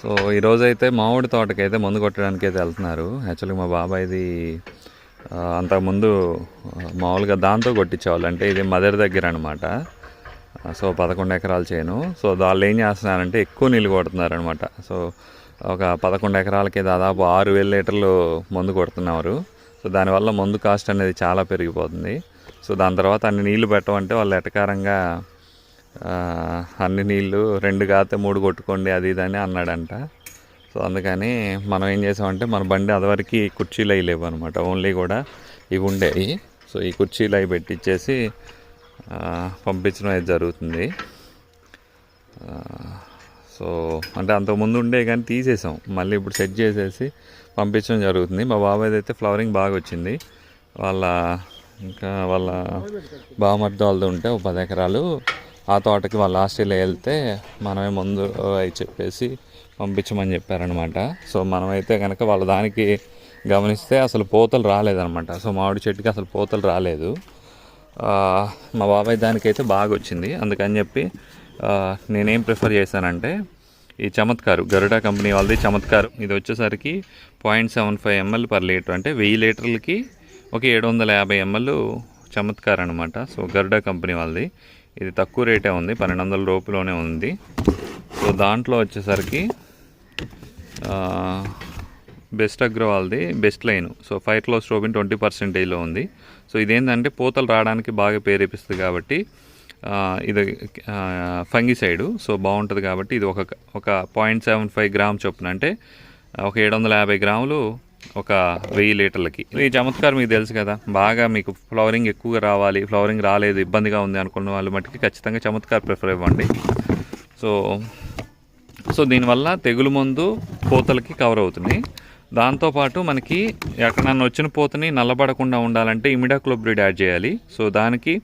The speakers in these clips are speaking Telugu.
సో ఈరోజు అయితే మామిడి తోటకి అయితే మందు కొట్టడానికి అయితే వెళ్తున్నారు. యాక్చువల్గా మా బాబాయ్ది అంతకుముందు మామూలుగా దాంతో కొట్టించేవాళ్ళు. అంటే ఇది మదర్ దగ్గర అనమాట సో పదకొండు ఎకరాలు చేయను. సో వాళ్ళు ఏం చేస్తున్నారంటే ఎక్కువ నీళ్ళు కొడుతున్నారనమాట సో ఒక పదకొండు ఎకరాలకి దాదాపు ఆరు వేల లీటర్లు మందు కొడుతున్నారు. సో దానివల్ల మందు కాస్ట్ అనేది చాలా పెరిగిపోతుంది. సో దాని తర్వాత అన్ని నీళ్ళు పెట్టమంటే వాళ్ళు ఎటకారంగా అన్ని నీళ్ళు రెండు కాతే మూడు కొట్టుకోండి అది ఇది అని అన్నాడంట. సో అందుకని మనం ఏం చేసామంటే మన బండి అదివరకు కుర్చీలు అవి లేవు అనమాట ఓన్లీ కూడా ఇవి ఉండేవి. సో ఈ కుర్చీలు అవి పెట్టించేసి పంపించడం అయితే జరుగుతుంది. సో అంటే అంతకుముందు ఉండే కానీ తీసేసాం. మళ్ళీ ఇప్పుడు సెట్ చేసేసి పంపించడం జరుగుతుంది. మా బాబాయ్ అయితే ఫ్లవరింగ్ బాగా వచ్చింది. వాళ్ళ ఇంకా వాళ్ళ బామర్ది వాళ్ళది ఉంటే ఒక పది ఎకరాలు ఆ తోటకి వాళ్ళ ఆస్ట్రేలియా వెళ్తే మనమే ముందు అవి చెప్పేసి పంపించమని చెప్పారనమాట సో మనమైతే కనుక వాళ్ళ దానికి గమనిస్తే అసలు పూతలు రాలేదనమాట సో మామిడి చెట్టుకి అసలు పూతలు రాలేదు. మా బాబాయ్ దానికైతే బాగా వచ్చింది అందుకని చెప్పి నేనేం ప్రిఫర్ చేశానంటే ఈ చమత్కారు గరుడా కంపెనీ వాళ్ళది చమత్కారు. ఇది వచ్చేసరికి point seven five ml per litre. అంటే వెయ్యి లీటర్లకి ఒక ఏడు వందల యాభై ఎంఎల్ చమత్కార్ అనమాట సో గరుడా కంపెనీ వాళ్ళది. ఇది తక్కువ రేటే ఉంది పన్నెండు వందల రూపులోనే ఉంది. సో దాంట్లో వచ్చేసరికి best agro best line. So five క్లో స్ట్రోబిన్ ట్వంటీ పర్సెంటేజ్లో ఉంది. సో ఇదేంటంటే పూతలు రావడానికి బాగా పేరేపిస్తుంది కాబట్టి ఇది ఇది ఫంగిసైడ్. సో బాగుంటుంది కాబట్టి ఇది ఒక ఒక పాయింట్ సెవెన్ ఫైవ్ గ్రామ్ చొప్పున. అంటే ఒక ఏడు వందల యాభై గ్రాములు ఒక వెయ్యి లీటర్లకి. ఈ చమత్కారం మీకు తెలుసు కదా. బాగా మీకు ఫ్లవరింగ్ ఎక్కువగా రావాలి. ఫ్లవరింగ్ రాలేదు ఇబ్బందిగా ఉంది అనుకున్న వాళ్ళు మట్టుకి ఖచ్చితంగా చమత్కార్ ప్రిఫర్ ఇవ్వండి. సో సో దీనివల్ల తెగులు మందు పూతలకి కవర్ అవుతుంది. దాంతోపాటు మనకి ఎక్కడన్నా వచ్చిన పూతని నల్లబడకుండా ఉండాలంటే ఇమిడాక్లోబ్రిడ్ యాడ్ చేయాలి. సో దానికి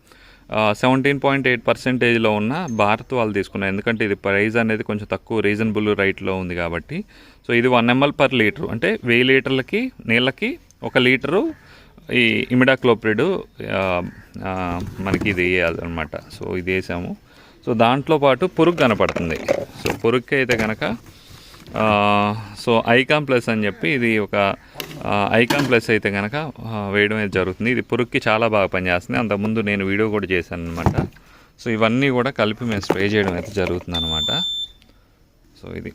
సెవెంటీన్ పాయింట్ ఎయిట్ పర్సెంటేజ్లో ఉన్న భారత్ వాళ్ళు తీసుకున్నారు. ఎందుకంటే ఇది ప్రైస్ అనేది కొంచెం తక్కువ రీజనబుల్ రైట్లో ఉంది కాబట్టి. సో ఇది వన్ ఎంఎల్ పర్ లీటర్ అంటే వెయ్యి లీటర్లకి నీళ్ళకి ఒక లీటరు ఈ ఇమిడాక్లోప్రిడ్ మనకి ఇది వేయాలన్నమాట. సో ఇది వేసాము. సో దాంట్లో పాటు పురుగు కనపడుతుంది. సో పురుగుకి అయితే కనుక సో ఐకామ్ ప్లస్ అని చెప్పి ఇది ఒక ఆ, ఐకామ్ ప్లస్ అయితే కనుక వేయడం అయితే జరుగుతుంది. ఇది పురుక్కి చాలా బాగా పనిచేస్తుంది. అంతకుముందు నేను వీడియో కూడా చేశాను అనమాట సో ఇవన్నీ కూడా కలిపి మేము స్ప్రే చేయడం అయితే జరుగుతుంది అనమాట సో ఇది.